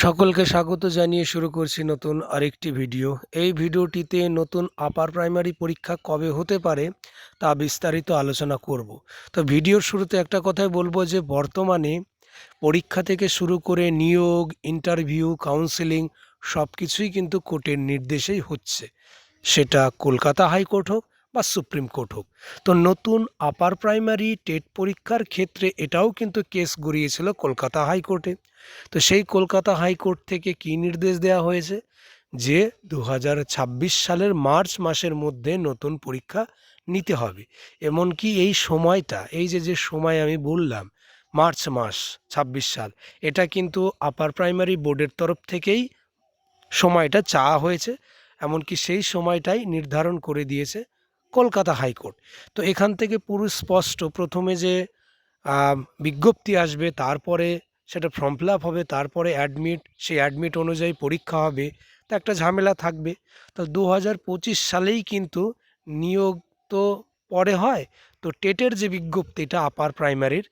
সকলকে স্বাগত জানিয়ে শুরু করছি নতুন আরেকটি ভিডিও। এই ভিডিওটিতে নতুন আপার প্রাইমারি পরীক্ষা কবে হতে পারে তা বিস্তারিত আলোচনা করব। তো ভিডিওর শুরুতে একটা কথাই বলব যে, বর্তমানে পরীক্ষা থেকে শুরু করে নিয়োগ ইন্টারভিউ কাউন্সেলিং সব কিছুই কিন্তু কোর্টের নির্দেশেই হচ্ছে। সেটা কলকাতা হাইকোর্ট হোক বা সুপ্রিম কোর্ট হোক। তো নতুন আপার প্রাইমারি টেট পরীক্ষার ক্ষেত্রে এটাও কিন্তু কেস গড়িয়েছিল কলকাতা হাইকোর্টে। তো সেই কলকাতা হাইকোর্ট থেকে কি নির্দেশ দেওয়া হয়েছে? যে দু হাজার ছাব্বিশ সালের মার্চ মাসের মধ্যে নতুন পরীক্ষা নিতে হবে। এমনকি এই সময়টা, এই যে যে সময় আমি বললাম, মার্চ মাস ২৬ সাল, এটা কিন্তু আপার প্রাইমারি বোর্ডের তরফ থেকেই সময়টা চাওয়া হয়েছে। এমনকি সেই সময়টাই নির্ধারণ করে দিয়েছে কলকাতা হাইকোর্ট। তো এখান থেকে পুরো স্পষ্ট প্রথমে যে বিজ্ঞপ্তি আসবে, তারপরে সেটা ফর্ম ফিল হবে, তারপরে অ্যাডমিট সেই অ্যাডমিট অনুযায়ী পরীক্ষা হবে, তো একটা ঝামেলা থাকবে। তো দু হাজার পঁচিশ সালেই কিন্তু নিয়োগ তো পরে হয়, তো টেটের যে বিজ্ঞপ্তিটা আপার প্রাইমারির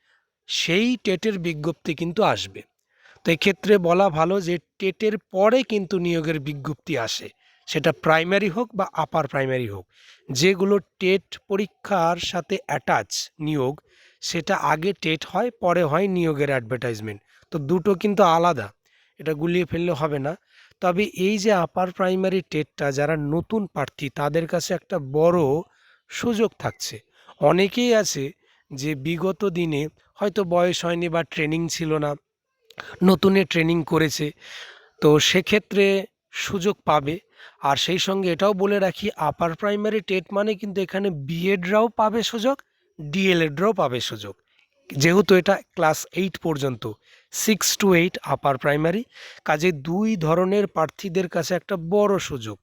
সেই টেটের বিজ্ঞপ্তি কিন্তু আসবে। তো এক্ষেত্রে বলা ভালো যে, টেটের পরে কিন্তু নিয়োগের বিজ্ঞপ্তি আসে। সেটা প্রাইমারি হোক বা আপার প্রাইমারি হোক, যেগুলো টেট পরীক্ষার সাথে অ্যাটাচ নিয়োগ, সেটা আগে টেট হয়, পরে হয় নিয়োগের অ্যাডভার্টাইজমেন্ট তো দুটো কিন্তু আলাদা, এটা গুলিয়ে ফেললে হবে না। তবে এই যে আপার প্রাইমারি টেটটা, যারা নতুন প্রার্থী, তাদের কাছে একটা বড় সুযোগ থাকছে। অনেকেই আছে যে বিগত দিনে হয়তো বয়স হয়নি বা ট্রেনিং ছিল না, নতুনে ট্রেনিং করেছে। তো সেক্ষেত্রে সুযোগ পাবে। আর সেই সঙ্গে এটাও বলে রাখি আপার প্রাইমারি টেট মানে কিন্তু এখানে বিএডরাও পাবে সুযোগ ডিএলএডরাও পাবে সুযোগ। যেহেতু এটা ক্লাস এইট পর্যন্ত six to eight upper primary কাজে দুই ধরনের প্রার্থীদের কাছে একটা বড় সুযোগ।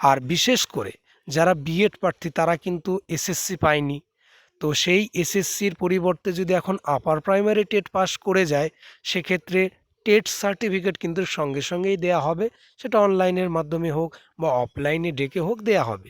আর বিশেষ করে যারা বিএড প্রার্থী, তারা কিন্তু এসএসসি পায়নি। তো সেই এসএসসির পরিবর্তে যদি এখন আপার প্রাইমারি টেট পাস করে যায়, সেক্ষেত্রে টেট সার্টিফিকেট কিন্তু সঙ্গে সঙ্গেই দেয়া হবে। সেটা অনলাইনের মাধ্যমে হোক বা অফলাইনে ডেকে হোক দেয়া হবে।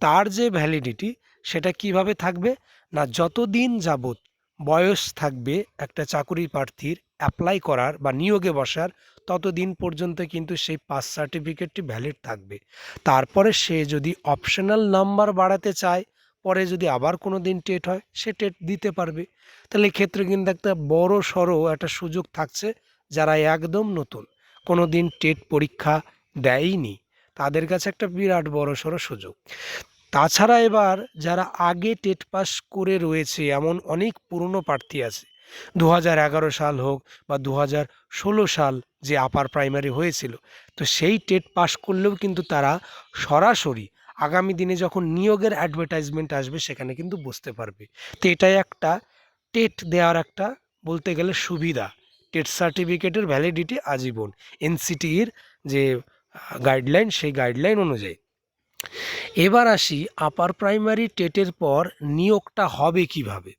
তার যে ভ্যালিডিটি সেটা কীভাবে থাকবে? না, যতদিন যাবত বয়স থাকবে একটা চাকুরি প্রার্থীর অ্যাপ্লাই করার বা নিয়োগে বসার, ততদিন পর্যন্ত কিন্তু সেই পাস সার্টিফিকেটটি ভ্যালিড থাকবে। তারপরে সে যদি অপশনাল নাম্বার বাড়াতে চায়, পরে যদি আবার কোনো দিন টেট হয়, সে টেট দিতে পারবে। তাহলে এক্ষেত্রে কিন্তু একটা বড় সড়ো একটা সুযোগ থাকছে যারা একদম নতুন কোনো দিন টেট পরীক্ষা দেয়নি তাদের কাছে একটা বিরাট বড় সড়ো সুযোগ। তাছাড়া এবার যারা আগে টেট পাস করে রয়েছে, এমন অনেক পুরনো প্রার্থী আছে। দু সাল হোক বা দু সাল যে আপার প্রাইমারি হয়েছিল, তো সেই টেট পাস করলেও কিন্তু তারা সরাসরি আগামী দিনে যখন নিয়োগের অ্যাডভার্টাইজমেন্ট আসবে, সেখানে কিন্তু বুঝতে পারবে। তো এটাই একটা টেট দেওয়ার একটা বলতে গেলে সুবিধা। টেট সার্টিফিকেটের ভ্যালিডিটি আজীবন। এনসিটির যে গাইডলাইন সেই গাইডলাইন অনুযায়ী। এবার আসি আপার প্রাইমারি টেটের পর নিয়োগটা হবে কীভাবে?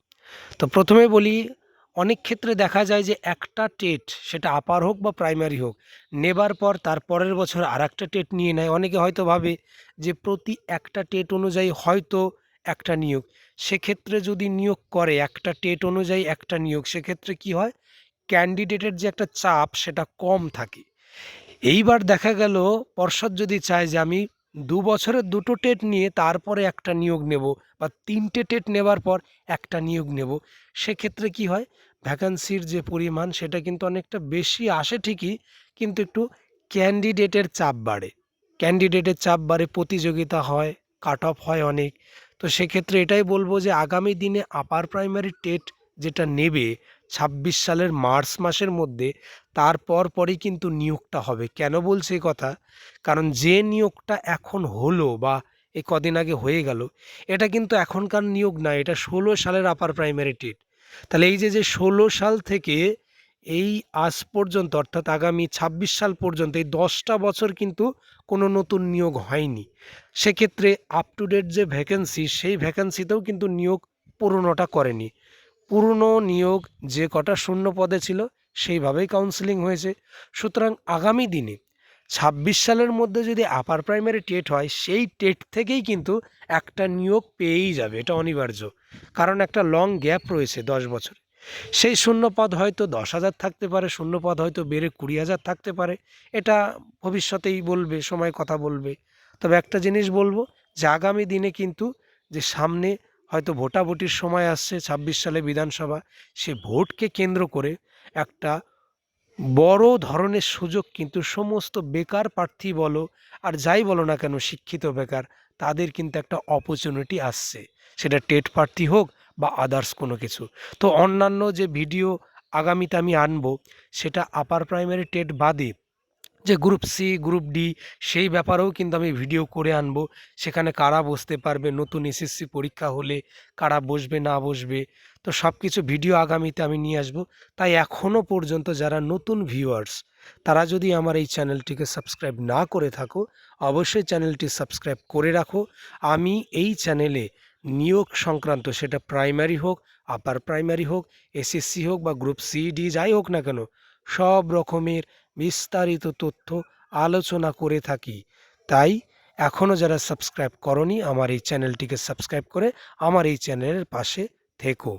তো প্রথমে বলি, অনেক ক্ষেত্রে দেখা যায় যে একটা টেট, সেটা আপার হোক বা প্রাইমারি হোক, নেবার পর তার পরের বছর আর একটা টেট নিয়ে নেয়। অনেকে হয়তো ভাবে যে প্রতি একটা টেট অনুযায়ী হয়তো একটা নিয়োগ। সেক্ষেত্রে যদি নিয়োগ করে একটা টেট অনুযায়ী একটা নিয়োগ, সেক্ষেত্রে কি হয়? ক্যান্ডিডেটের যে একটা চাপ, সেটা কম থাকে। এইবার দেখা গেল, পর্ষদ যদি চায় যে আমি দু বছরের দুটো টেট নিয়ে তারপরে একটা নিয়োগ নেব বা তিনটে টেট নেবার পর একটা নিয়োগ নেব, সেক্ষেত্রে কি হয়? ভ্যাকান্সির যে পরিমাণ, সেটা কিন্তু অনেকটা বেশি আসে ঠিকই, কিন্তু একটু ক্যান্ডিডেটের চাপ বাড়ে। ক্যান্ডিডেটের চাপ বাড়ে, প্রতিযোগিতা হয় কাট অফ হয় অনেক। তো সেক্ষেত্রে এটাই বলব যে আগামী দিনে আপার প্রাইমারি টেট যেটা নেবে ছাব্বিশ সালের মার্চ মাসের মধ্যে তারপর পরই কিন্তু নিয়োগটা হবে। কেন বলছে এই কথা? কারণ যে নিয়োগটা এখন হলো বা এই কদিন আগে হয়ে গেল, এটা কিন্তু এখনকার নিয়োগ না, এটা ষোলো সালের আপার প্রাইমারি তাহলে এই যে যে ষোলো সাল থেকে এই আজ পর্যন্ত, অর্থাৎ আগামী ছাব্বিশ সাল পর্যন্ত, এই দশটা বছর কিন্তু কোনো নতুন নিয়োগ হয়নি। সেক্ষেত্রে আপ টু ডেট যে ভ্যাকেন্সি সেই ভ্যাকেন্সিতেও কিন্তু নিয়োগ পুরনোটা করেনি। পুরনো নিয়োগ যে কটা শূন্য পদে ছিল, সেইভাবেই কাউন্সিলিং হয়েছে। সুতরাং আগামী দিনে ছাব্বিশ সালের মধ্যে যদি আপার প্রাইমারি টেট হয়, সেই টেট থেকেই কিন্তু একটা নিয়োগ পেয়েই যাবে। এটা অনিবার্য। কারণ একটা লং গ্যাপ রয়েছে দশ বছর। সেই শূন্য পদ হয়তো দশ হাজার থাকতে পারে, শূন্য পদ হয়তো বেড়ে কুড়ি হাজার থাকতে পারে। এটা ভবিষ্যতেই বলবে, সময় কথা বলবে। তবে একটা জিনিস বলব, যে আগামী দিনে কিন্তু যে সামনে হয়তো ভোটাভুটির সময় আসছে ছাব্বিশ সালে বিধানসভা, সে ভোটকে কেন্দ্র করে একটা বড় ধরনের সুযোগ কিন্তু সমস্ত বেকার প্রার্থী বলো আর যাই বলো না কেন শিক্ষিত বেকার, তাদের কিন্তু একটা অপরচুনিটি আসছে। সেটা টেট প্রার্থী হোক বা আদার্স কোনো কিছু। তো অন্যান্য যে ভিডিও আগামীতে আমি আনব, সেটা আপার প্রাইমারি টেট বাদে যে গ্রুপ সি গ্রুপ ডি সেই ব্যাপারেও কিন্তু আমি ভিডিও করে আনব। সেখানে কারা বসতে পারবে, নতুন এসএসসি পরীক্ষা হলে কারা বসবে, না বসবে। তো সব কিছু ভিডিও আগামীতে আমি নিয়ে আসব। তাই এখনও পর্যন্ত যারা নতুন ভিউয়ার্স তারা যদি আমার এই চ্যানেলটিকে সাবস্ক্রাইব না করে থাকো, অবশ্যই চ্যানেলটি সাবস্ক্রাইব করে রাখো। আমি এই চ্যানেলে নিয়োগ সংক্রান্ত, সেটা প্রাইমারি হোক আপার প্রাইমারি হোক এসএসসি হোক বা গ্রুপ সি ডি যাই হোক না কেন সব রকমের বিস্তারিত তথ্য আলোচনা করে থাকি। তাই এখনও যারা সাবস্ক্রাইব করনি, আমার এই চ্যানেলটিকে সাবস্ক্রাইব করে আমার এই চ্যানেলের পাশে থেকো।